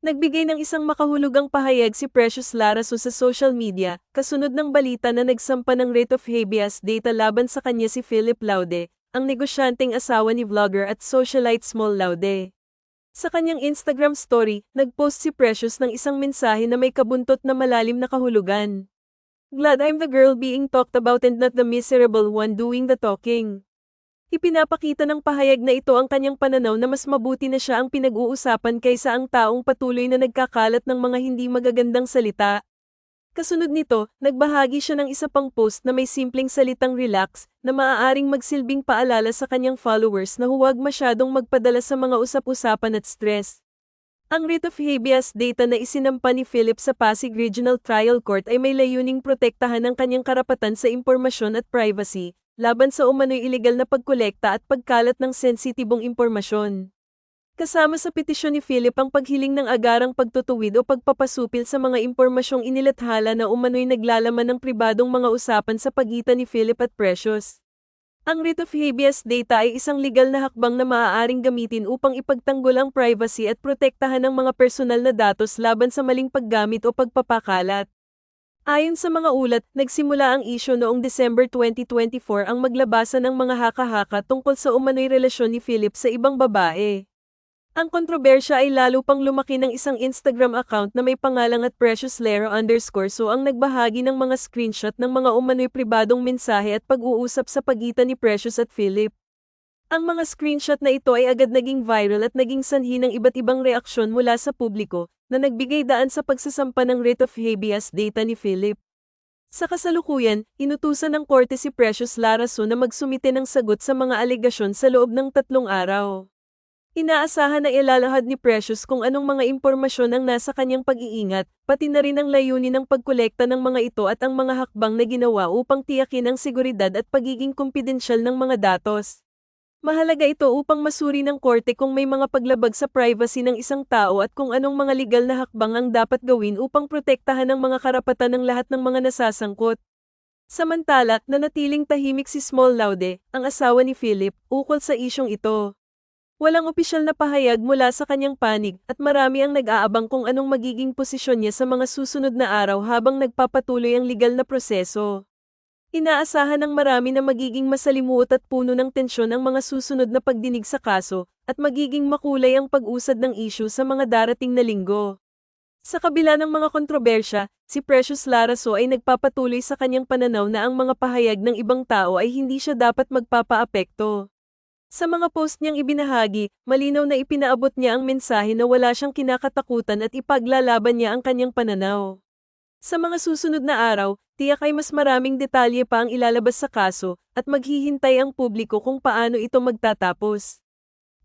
Nagbigay ng isang makahulugang pahayag si Precious Laraso sa social media, kasunod ng balita na nagsampa ng writ of habeas data laban sa kanya si Philip Laude, ang negosyanteng asawa ni vlogger at socialite Small Laude. Sa kanyang Instagram story, nagpost si Precious ng isang mensahe na may kabuntot na malalim na kahulugan. Glad I'm the girl being talked about and not the miserable one doing the talking. Ipinapakita ng pahayag na ito ang kanyang pananaw na mas mabuti na siya ang pinag-uusapan kaysa ang taong patuloy na nagkakalat ng mga hindi magagandang salita. Kasunod nito, nagbahagi siya ng isa pang post na may simpleng salitang relax na maaaring magsilbing paalala sa kanyang followers na huwag masyadong magpadala sa mga usap-usapan at stress. Ang writ of habeas data na isinampa ni Philip sa Pasig Regional Trial Court ay may layuning protektahan ang kanyang karapatan sa impormasyon at privacy, laban sa umano'y ilegal na pagkolekta at pagkalat ng sensitibong impormasyon. Kasama sa petisyon ni Philip ang paghiling ng agarang pagtutuwid o pagpapasupil sa mga impormasyong inilathala na umano'y naglalaman ng pribadong mga usapan sa pagitan ni Philip at Precious. Ang writ of habeas data ay isang legal na hakbang na maaaring gamitin upang ipagtanggol ang privacy at protektahan ang mga personal na datos laban sa maling paggamit o pagpapakalat. Ayon sa mga ulat, nagsimula ang isyo noong December 2024 ang maglabasan ng mga haka-haka tungkol sa umano'y relasyon ni Philip sa ibang babae. Ang kontrobersya ay lalo pang lumaki ng isang Instagram account na may pangalang at Precious Lero underscore so ang nagbahagi ng mga screenshot ng mga umano'y pribadong mensahe at pag-uusap sa pagitan ni Precious at Philip. Ang mga screenshot na ito ay agad naging viral at naging sanhi ng iba't ibang reaksyon mula sa publiko, na nagbigay daan sa pagsasampa ng writ of habeas data ni Philip. Sa kasalukuyan, inutusan ng korte si Precious Laraso na magsumite ng sagot sa mga alegasyon sa loob ng tatlong araw. Inaasahan na ilalahad ni Precious kung anong mga impormasyon ang nasa kanyang pag-iingat, pati na rin ang layunin ng pagkolekta ng mga ito at ang mga hakbang na ginawa upang tiyakin ang seguridad at pagiging kumpidensyal ng mga datos. Mahalaga ito upang masuri ng korte kung may mga paglabag sa privacy ng isang tao at kung anong mga legal na hakbang ang dapat gawin upang protektahan ang mga karapatan ng lahat ng mga nasasangkot. Samantala, nanatiling tahimik si Small Laude, ang asawa ni Philip, ukol sa isyong ito. Walang opisyal na pahayag mula sa kanyang panig at marami ang nag-aabang kung anong magiging posisyon niya sa mga susunod na araw habang nagpapatuloy ang legal na proseso. Inaasahan ng marami na magiging masalimuot at puno ng tensyon ang mga susunod na pagdinig sa kaso, at magiging makulay ang pag-usad ng issue sa mga darating na linggo. Sa kabila ng mga kontrobersya, si Precious Laraso ay nagpapatuloy sa kanyang pananaw na ang mga pahayag ng ibang tao ay hindi siya dapat magpapaapekto. Sa mga post niyang ibinahagi, malinaw na ipinaabot niya ang mensahe na wala siyang kinakatakutan at ipaglalaban niya ang kanyang pananaw. Sa mga susunod na araw, tiyak ay mas maraming detalye pa ang ilalabas sa kaso, at maghihintay ang publiko kung paano ito magtatapos.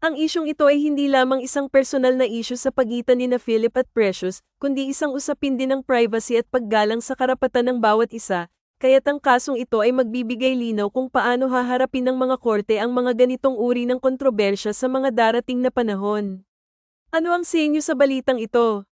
Ang isyong ito ay hindi lamang isang personal na isyu sa pagitan ni na Philip at Precious, kundi isang usapin din ng privacy at paggalang sa karapatan ng bawat isa, kaya't ang kasong ito ay magbibigay linaw kung paano haharapin ng mga korte ang mga ganitong uri ng kontrobersya sa mga darating na panahon. Ano ang sinyo sa balitang ito?